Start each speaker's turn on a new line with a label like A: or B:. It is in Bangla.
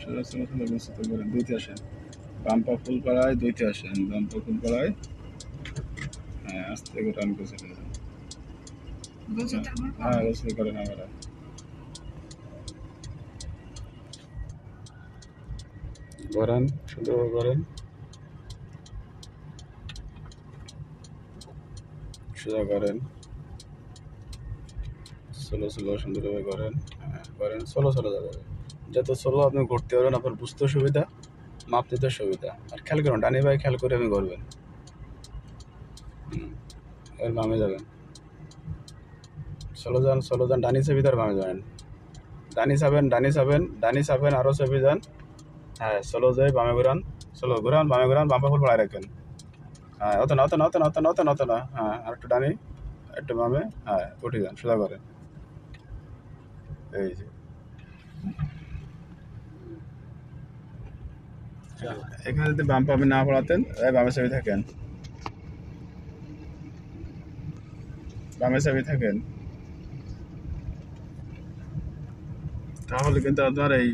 A: সোজা বসতে করেন দুইতে আসেন। বাম্পা ফুল পাড়ায় দুইতে আসেন বাম্পা ফুল পাড়ায় হ্যাঁ আস্তে করে রান করে চলে যান হ্যাঁ গোসল করেন আমরা করেন সুন্দর করেন। সোজা করেন। সোলো সোলো সুন্দরভাবে করেন হ্যাঁ করেন সোলো সোলো যাবে। যত সোলো আপনি করতে পারবেন আপনার বুঝতে সুবিধা মাপ নিতে সুবিধা আর খেয়াল করুন, ডানি ভাই খেয়াল করে আমি করবেন। এর বামে যাবেন। ষোলো যান ষোলো যান, ডানি চাবি তার বামে যাবেন। ডানি চাবেন ডানি চাবেন ডানি চাবেন আরও চাবি যান। হ্যাঁ ষোলো যাই, বামে ঘুরান ষোলো ঘুরান, বামে ঘুরান বাম্পা ফুল পড়ায় রাখেন। হ্যাঁ অত না অত না অত না অত না অত না অত না হ্যাঁ আর একটু ডানি, একটু বামে হ্যাঁ উঠে যান, সোজা করেন এই যে। এখানে যদি বাম পাবে না পড়াতেন বামে চাবি থাকেন। বামে চাবি থাকেন। তাহলে কিন্তু আপনার এই